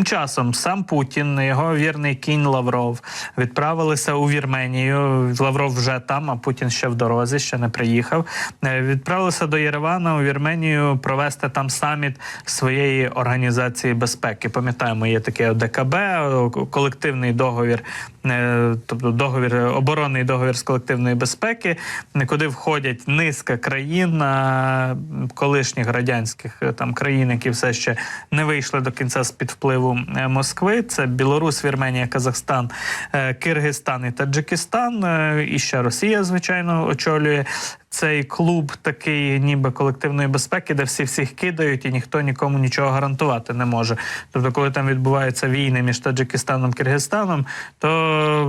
Тим часом сам Путін, його вірний кінь Лавров відправилися у Вірменію. Лавров вже там, а Путін ще в дорозі, ще не приїхав. Е, Відправилися до Єревана у Вірменію провести там саміт своєї організації безпеки. Пам'ятаємо, є таке ОДКБ, колективний договір, тобто договір оборонний договір з колективної безпеки, куди входять низка країн, е, колишніх радянських е, там країн, які все ще не вийшли до кінця з під впливу е, Москви. Це Білорусь, Вірменія, Казахстан, е, Киргизстан і Таджикистан. е, І ще Росія, звичайно, очолює цей клуб такий, ніби колективної безпеки, де всі всіх кидають і ніхто нікому нічого гарантувати не може. Тобто, коли там відбуваються війни між Таджикистаном і Киргизстаном, то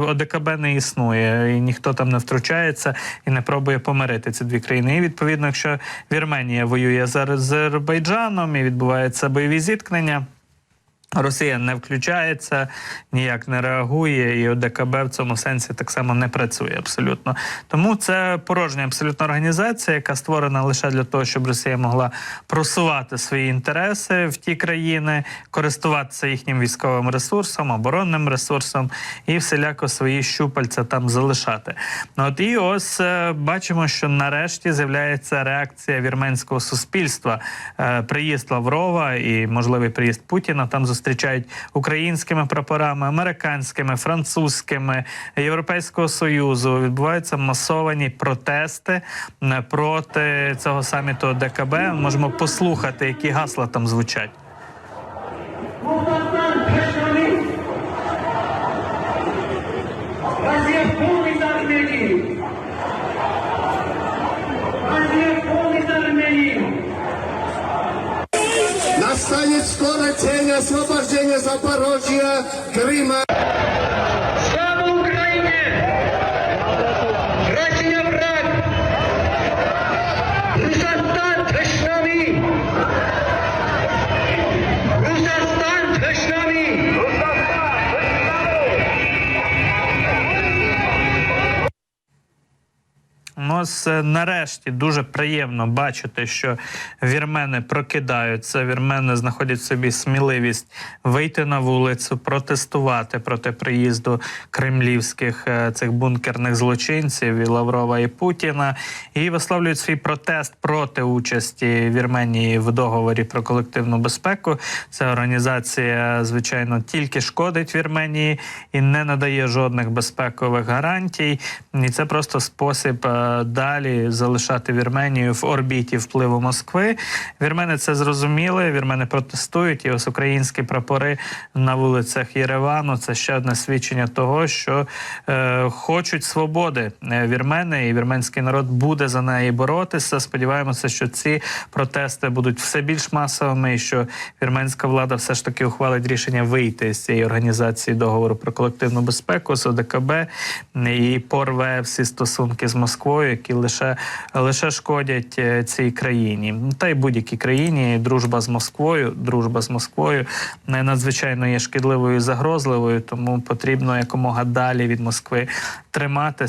ОДКБ не існує, і ніхто там не втручається і не пробує помирити ці дві країни. І відповідно, якщо Вірменія воює з Азербайджаном і відбуваються бойові зіткнення. Росія не включається, ніяк не реагує, і ОДКБ в цьому сенсі так само не працює абсолютно. Тому це порожня абсолютно організація, яка створена лише для того, щоб Росія могла просувати свої інтереси в ті країни, користуватися їхнім військовим ресурсом, оборонним ресурсом і всіляко свої щупальця там залишати. Ну, От і ось е, бачимо, що нарешті з'являється реакція вірменського суспільства. Е, Приїзд Лаврова і можливий приїзд Путіна там зустрічають українськими прапорами, американськими, французькими, Європейського союзу. Відбуваються масовані протести е, проти цього саміту ОДКБ. Можемо послухати, які гасла там звучать. Настанет скоро день освобождения Запорожья, Крыма. Слава Ну, ось е, нарешті дуже приємно бачити, що вірмени прокидаються. Вірмени знаходять собі сміливість вийти на вулицю, протестувати проти приїзду кремлівських е, цих бункерних злочинців і Лаврова і Путіна, і висловлюють свій протест проти участі Вірменії в договорі про колективну безпеку. Ця організація, звичайно, тільки шкодить Вірменії і не надає жодних безпекових гарантій. І це просто спосіб е, далі залишати Вірменію в орбіті впливу Москви. Вірмени це зрозуміли. Вірмени протестують. І ось українські прапори на вулицях Єревану. Це ще одне свідчення того, що е, хочуть свободи е, вірмени, і вірменський народ буде за неї боротися. Сподіваємося, що ці протести будуть все більш масовими, і що вірменська влада все ж таки ухвалить рішення вийти з цієї організації договору про колективну безпеку з ОДКБ і порве всі стосунки з Москвою, які лише лише шкодять е, цій країні, та й будь-якій країні. Дружба з Москвою, дружба з Москвою надзвичайно є шкідливою і загрозливою, тому потрібно якомога далі від Москви триматися.